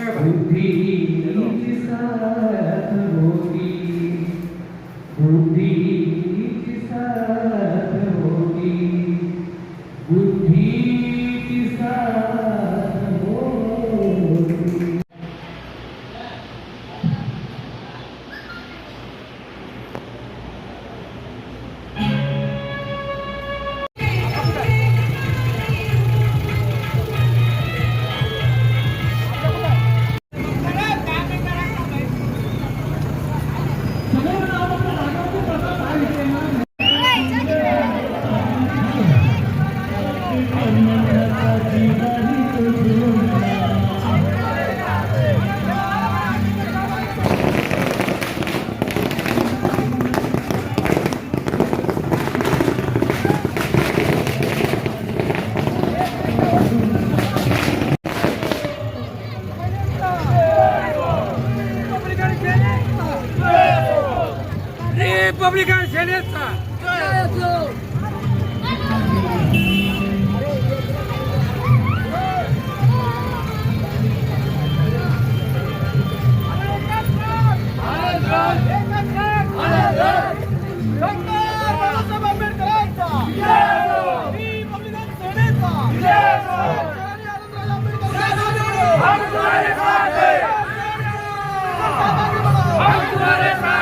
बुद्धीची साथ होती बुद्धीची साथ होती रिपब्लिकन सेनेचा मुलं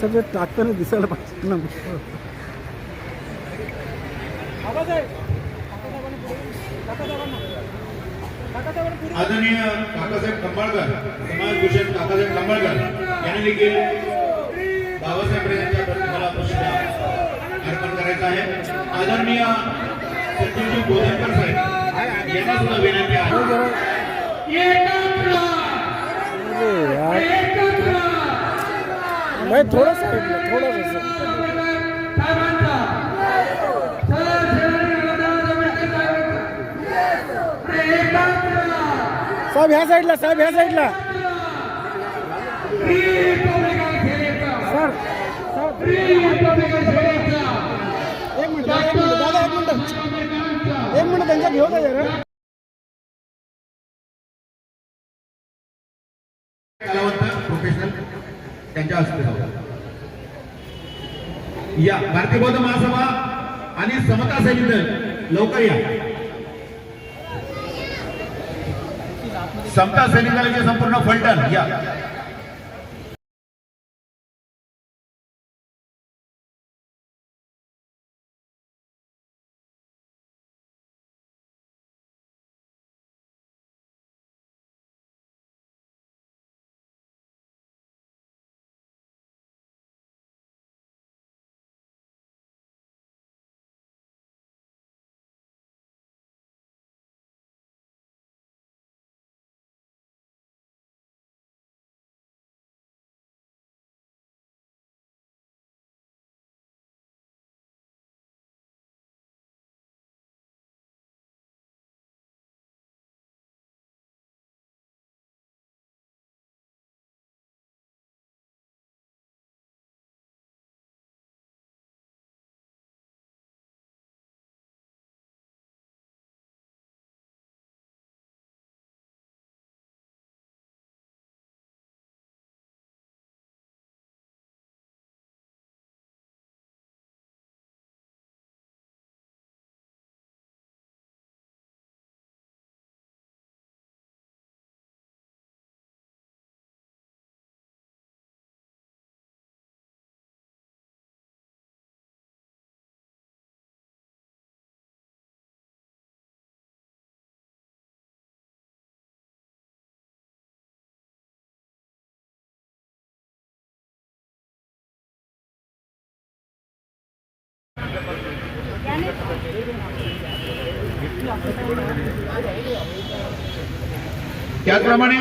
सबसे टाकताना दिसायला पाहिजे ना. आदरणीय काकासाहेब कंबाळकर समाजभूषण काकासाहेब कंबाळकर यांनी देखील बाबासाहेब यांच्या प्रतिमेला अर्पण करायचं आहे. आदरणीय सचिवजी बोधनकर साहेब यांना सुद्धा विनंती आहे. भाई थोड़ा साइड में थोड़ा सा साहेब ह्या साईडला साहेब ह्या साईडला. सर एक मिनिट दादा, एक मिनिट. एक मिनिट त्यांच्या घेऊ का जरा? प्रोफेशनल त्यांच्या हस्ते जाऊ या भारतीय बौद्ध महासभा आणि समता सैनिक लवकर या. समता सैनिकांचे संपूर्ण फलटण या. त्याचप्रमाणे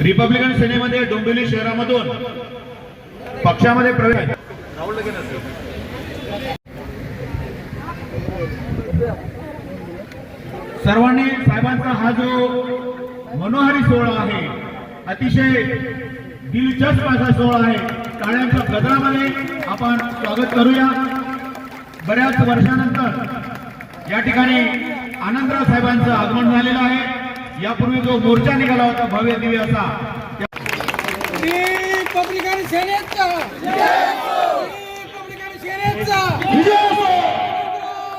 रिपब्लिकन सेनेमध्ये डोंबिवली शहरामधून पक्षामध्ये प्रवेश सर्वांनी साहेबांचा हा जो मनोहारी सोहळा आहे. अतिशय दिलचस्प असा सोहळा आहे. टाळ्यांच्या गजरामध्ये आपण स्वागत करूया. बऱ्याच वर्षानंतर या ठिकाणी आनंदराव साहेबांचं आगमन झालेलं आहे. यापूर्वी जो मोर्चा निघाला होता भव्य दिव्य असा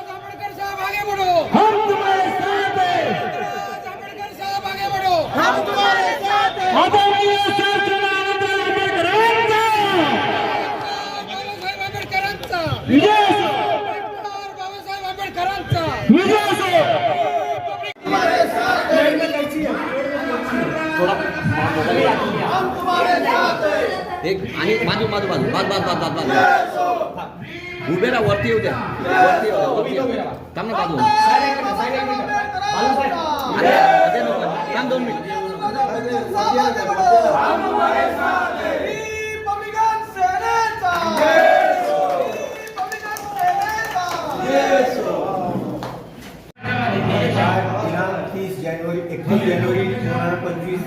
आंबेडकर साहब आगे बढ़ो एक आणि बाजू बाजू बाजू बाज बाज बाज बाज बाज उभे राहा वरती येऊ द्या वरती येऊ द्या वरती येऊ द्या थांब ना बाजू अरे, अरे नको. थांब दोन मिनिट दिनांक तीस जानेवारी एकतीस जानेवारी दोन हजार पंचवीस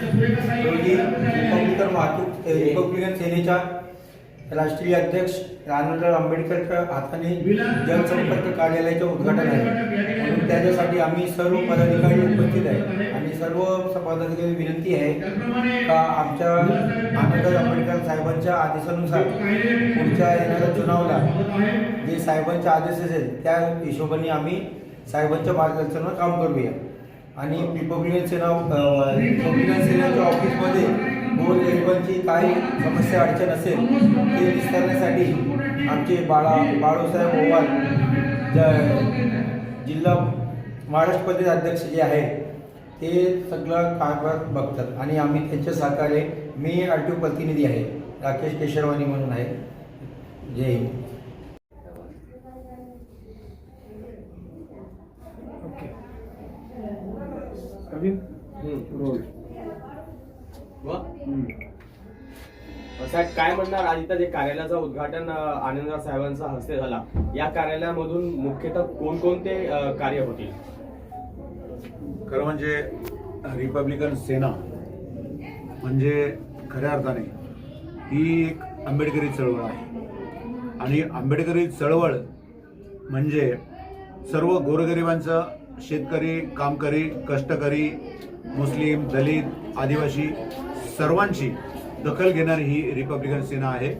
रोजी रिपब्लिकन वाहतूक ए, रिपब्लिकन सेनेच्या राष्ट्रीय अध्यक्ष आनंदराव आंबेडकरच्या हाताने जनसंपर्क कार्यालयाचे उद्घाटन आहे म्हणून त्याच्यासाठी आम्ही सर्व पदाधिकारी उपस्थित आहे सर्व पदाधिकारी विनंती आहे का आमच्या आनंदराव आंबेडकर साहेबांच्या आदेशानुसार पुढच्या येणाऱ्या चुनावला जे साहेबांचे आदेश असेल त्या हिशोबाने आम्ही साहेबांच्या मार्गदर्शनावर काम करूया. आणि रिपब्लिकन सेना रिपब्लिकन सेनेच्या ऑफिसमध्ये गोरगरिबांची काही समस्या अडचण असेल ते विस्तारण्यासाठी आमचे बाळा बाळूसाहेब ओवाल जिल्हा महाराष्ट्र प्रदेश अध्यक्ष जे आहे ते सगळं कारभार बघतात. आणि आम्ही त्यांच्या सहकार्य मी आर टी ओ प्रतिनिधी आहे राकेश केशरवानी म्हणून आहे. जय हिंद. साहेब काय म्हणणार आज इथं जे कार्यालयाचं उद्घाटन आनंदराव साहेबांच्या हस्ते झाला. या कार्यालयामधून मुख्यतः कोणकोणते कार्य होतील? खरं म्हणजे रिपब्लिकन सेना म्हणजे खऱ्या अर्थाने ही एक आंबेडकरी चळवळ आहे. आणि आंबेडकरी चळवळ म्हणजे सर्व गोरगरिबांचं शेतकरी कामकरी कष्टकरी मुस्लिम दलित आदिवासी सर्वांची दखल घेणारी ही रिपब्लिकन सेना आहे.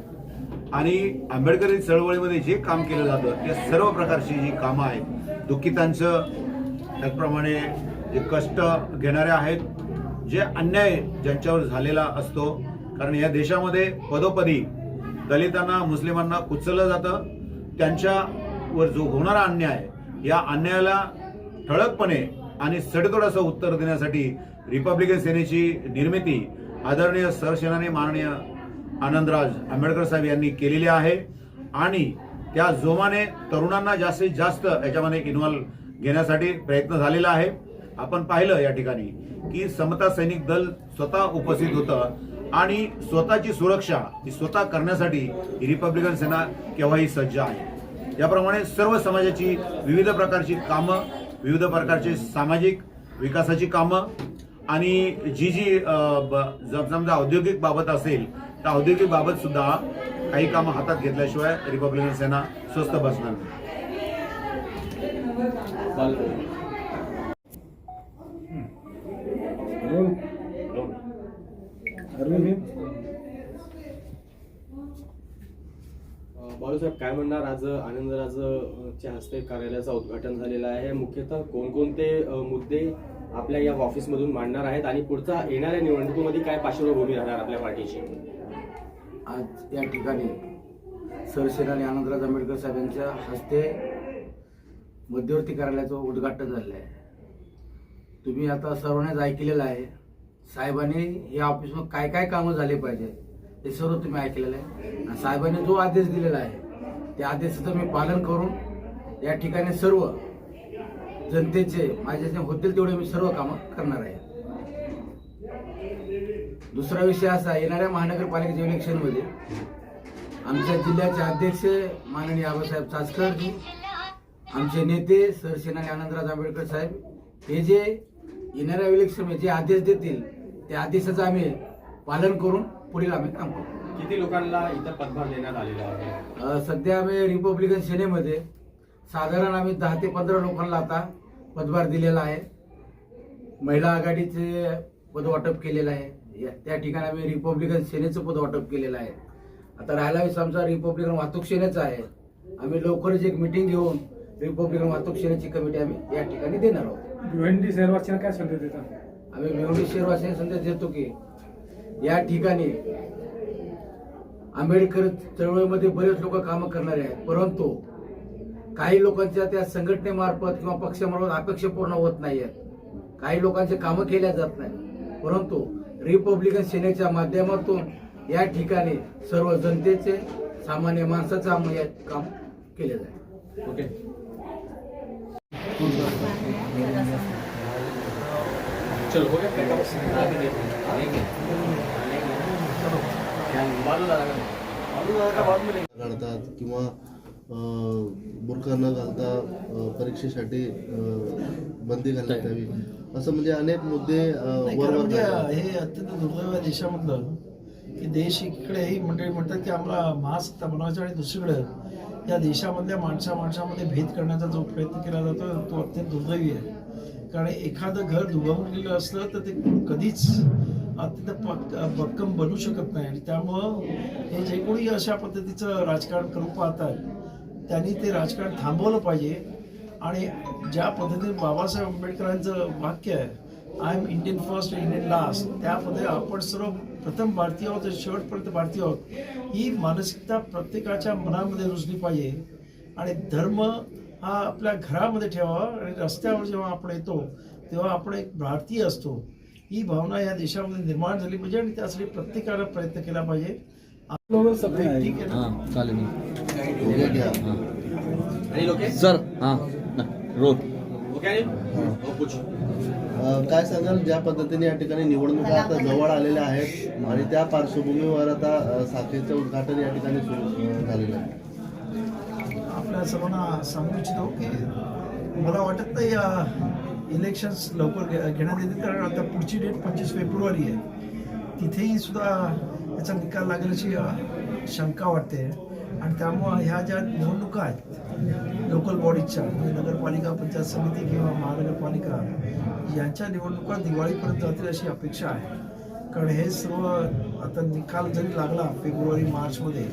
आणि आंबेडकरी चळवळीमध्ये जे काम केलं जातं ते सर्व प्रकारची जी कामं आहेत दुःखितांचं त्याचप्रमाणे जे कष्ट घेणारे आहेत जे अन्याय ज्यांच्यावर झालेला असतो कारण या देशामध्ये पदोपदी दलितांना मुस्लिमांना कुचललं जातं. त्यांच्यावर जो होणारा अन्याय या अन्यायाला ठळकपणे आणि सडतोड असं उत्तर देण्यासाठी रिपब्लिकन सेनेची निर्मिती आदरणीय सरसेनानी माननीय आनंदराज आंबेडकर साहेब यांनी केलेली आहे. आणि त्या जोमाने तरुणांना जास्तीत जास्त याच्यामध्ये इन्व्हॉल्व घेण्यासाठी प्रयत्न झालेला आहे. आपण पाहिलं या ठिकाणी की समता सैनिक दल स्वतः उपस्थित होतं आणि स्वतःची सुरक्षा ही स्वतः करण्यासाठी ही रिपब्लिकन सेना केव्हाही सज्ज आहे. याप्रमाणे सर्व समाजाची विविध प्रकारची कामं विविध प्रकारचे सामाजिक विकासाची कामं आणि जी जी समजा औद्योगिक बाबत असेल तर औद्योगिक बाबत सुद्धा काही कामं हातात घेतल्याशिवाय रिपब्लिकन सेना स्वस्त बसणार नाही अं, बाळूसाहेब काय म्हणणार? आज आनंदराजच्या हस्ते कार्यालयाचं उद्घाटन झालेलं आहे. मुख्यतः कोणकोणते मुद्दे आपल्या या ऑफिसमधून मांडणार आहेत आणि पुढचा येणाऱ्या निवडणुकीमध्ये काय पार्श्वभूमी राहणार आपल्या पार्टीची? आज या ठिकाणी सरसेनानी आनंदराज आंबेडकर साहेबांच्या हस्ते मध्यवर्ती कार्यालयाचं उद्घाटन झालेलं आहे तुम्ही आता सर्वांनीच ऐकलेलं आहे साहेबांनी या ऑफिसमध्ये काय काय कामं झाले पाहिजे ते सर्व तुम्ही ऐकलेलं आहे. आणि साहेबांनी जो आदेश दिलेला आहे त्या आदेशाचं मी पालन करून या ठिकाणी सर्व जनतेचे माझ्या होतील तेवढे मी सर्व कामं करणार आहे. दुसरा विषय असा येणाऱ्या महानगरपालिकेच्या इलेक्शनमध्ये आमच्या जिल्ह्याचे अध्यक्ष माननीय आबासाहेब चासकरजी आमचे नेते सरसेनानी आनंदराज आंबेडकर साहेब हे जे येणाऱ्या इलेक्शनमध्ये जे आदेश देतील त्या आदेशाचं आम्ही पालन करून पुढील आम्ही काम करू. किती लोकांना इथं पदभार देण्यात आलेला आहे? अ, सध्या आम्ही रिपब्लिकन सेनेमध्ये साधारण आम्ही दहा ते पंधरा लोकांना आता पदभार दिलेला आहे. महिला आघाडीचे पद वाटप केलेलं आहे. या- त्या ठिकाणी आम्ही रिपब्लिकन सेनेचं पद वाटप केलेलं आहे. आता राहिला विषय आमचा रिपब्लिकन वाहतूक सेनेचा आहे. आम्ही लवकरच एक मिटिंग घेऊन रिपब्लिकन वाहतूक सेनेची कमिटी आम्ही या ठिकाणी देणार आहोत. भिवंडी शहरवासियांना काय संदेश देतात आम्ही मेवणी शहरवासियांना संदेश देतो की या ठिकाणी आंबेडकर चळवळीमध्ये बरेच लोक कामं करणारे आहेत. परंतु काही लोकांच्या त्या संघटनेमार्फत किंवा पक्षामार्फत अपेक्षा पूर्ण होत नाही आहेत. काही लोकांचे कामं केल्या जात नाही. परंतु रिपब्लिकन सेनेच्या माध्यमातून या ठिकाणी सर्व जनतेचे सामान्य माणसाचं आम्ही काम केले जाईल ओके. चलो हो काढतात किंवा बुरखा न घालता परीक्षेसाठी बंदी घालण्यात यावी. असं म्हणजे अनेक मुद्दे वर म्हणजे. हे अत्यंत दुर्दैव आहे देशामधलं की देश इकडे ही मंडळी म्हणतात की आम्हाला महासत्ता बनवायचं आणि दुसरीकडे या देशामधल्या माणसा माणसामध्ये भेद करण्याचा जो प्रयत्न केला जातो तो अत्यंत दुर्दैवी आहे. कारण एखादं घर दुभावून गेलं असलं तर ते कधीच अत्यंत पक्क भक्कम बनू शकत नाही. आणि त्यामुळं हे जे कोणी अशा पद्धतीचं राजकारण करू पाहतात त्यांनी ते राजकारण थांबवलं पाहिजे. आणि ज्या पद्धतीने बाबासाहेब आंबेडकरांचं वाक्य आहे I am Indian first Indian last त्यामध्ये आपण सर्व प्रथम भारतीय आहोत शेवटपर्यंत भारतीय आहोत. ही मानसिकता प्रत्येकाच्या मनामध्ये रुजली पाहिजे. आणि धर्म हा आपल्या घरामध्ये ठेवावा आणि रस्त्यावर जेव्हा आपण येतो तेव्हा आपण एक भारतीय असतो. ही भावना या देशामध्ये निर्माण झाली पाहिजे आणि त्यासाठी प्रत्येकाला प्रयत्न केला पाहिजे. ठीक आहे ना? हां चालेल. सर हां. हो, अं, काय सांगाल ज्या पद्धतीने या ठिकाणी निवडणुका आता जवळ आलेल्या आहेत आणि त्या पार्श्वभूमीवर आता अं, साखरेचं उद्घाटन या ठिकाणी सुरू अं, झालेलं आहे? आपल्या सर्वांना सांगू इच्छितो की मला वाटत नाही या इलेक्शन्स लवकर घे- घेण्यात येतील. कारण आता पुढची डेट पंचवीस फेब्रुवारी आहे. तिथेही सुद्धा याचा निकाल लागेल अशी शंका वाटते. आणि त्यामुळं ह्या ज्या निवडणुका आहेत लोकल बॉडीजच्या म्हणजे नगरपालिका पंचायत समिती किंवा महानगरपालिका यांच्या निवडणुका दिवाळीपर्यंत जातील अशी अपेक्षा आहे. कारण हे सर्व आता निकाल जरी लागला फेब्रुवारी मार्चमध्ये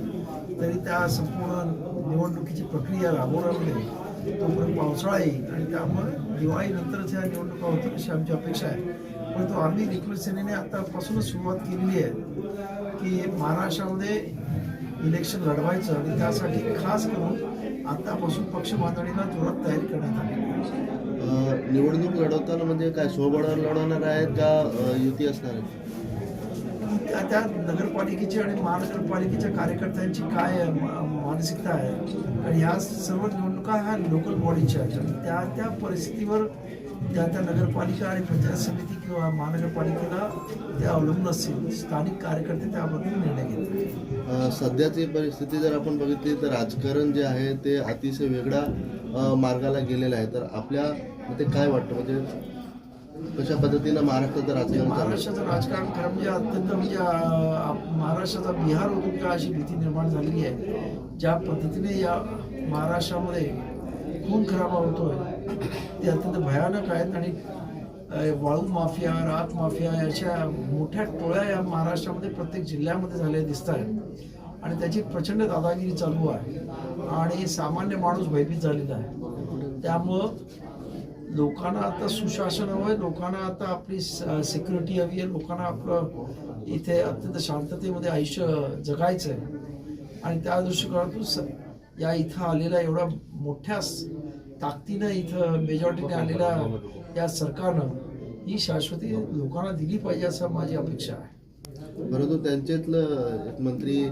तरी त्या संपूर्ण निवडणुकीची प्रक्रिया राबवण्यामध्ये तोपर्यंत पावसाळा येईल. आणि त्यामुळे दिवाळीनंतरच ह्या निवडणुका होतील अशी आमची अपेक्षा आहे. परंतु आम्ही रिपब्लिक सेनेने आतापासूनच सुरुवात केलेली आहे की महाराष्ट्रामध्ये इलेक्शन लढवायचं आणि त्यासाठी खास करून आतापासून पक्ष बांधणीला जोरात तयारी करण्यात आली. निवडणूक लढवताना म्हणजे काय स्वबळावर लढवणार आहेत का युती असणार? आहे त्या त्या नगरपालिकेची आणि महानगरपालिकेच्या कार्यकर्त्यांची काय मानसिकता आहे? आणि ह्या सर्व निवडणुका ह्या लोकल बॉडीच्या आहेत. आणि त्या त्या परिस्थितीवर त्या त्या नगरपालिका आणि पंचायत समिती किंवा महानगरपालिकेला ते अवलंबून असतील. स्थानिक कार्यकर्ते त्याबद्दल निर्णय घेतील. सध्याची परिस्थिती जर आपण बघितली तर राजकारण जे आहे ते अतिशय वेगळ्या मार्गाला गेलेलं आहे. तर आपल्या ते काय वाटतं? म्हणजे कशा पद्धतीनं महाराष्ट्राचं राजकारण महाराष्ट्राचं राजकारण खरं म्हणजे अत्यंत म्हणजे महाराष्ट्राचा बिहार होतो का अशी भीती निर्माण झालेली आहे? ज्या पद्धतीने या महाराष्ट्रामध्ये खून खराबा होतोय ते अत्यंत भयानक आहेत आणि वाळू माफिया रात माफिया याच्या मोठ्या टोळ्या या महाराष्ट्रामध्ये प्रत्येक जिल्ह्यामध्ये झालेल्या दिसत आहेत. आणि त्याची प्रचंड दादागिरी चालू आहे. आणि सामान्य माणूस भयभीत झालेला आहे. त्यामुळं लोकांना आता सुशासन हवं आहे. लोकांना आता आपली सिक्युरिटी हवी आहे. लोकांना आपलं इथे अत्यंत शांततेमध्ये आयुष्य जगायचं आहे आणि त्या दृष्टिकोनातून या इथं आलेला एवढा मोठ्या ताकदीनं इथं मेजॉरिटीने आलेल्या या सरकारनं ही शाश्वती लोकांना दिली पाहिजे असं माझी अपेक्षा आहे. परंतु त्यांच्यातलं एक मंत्री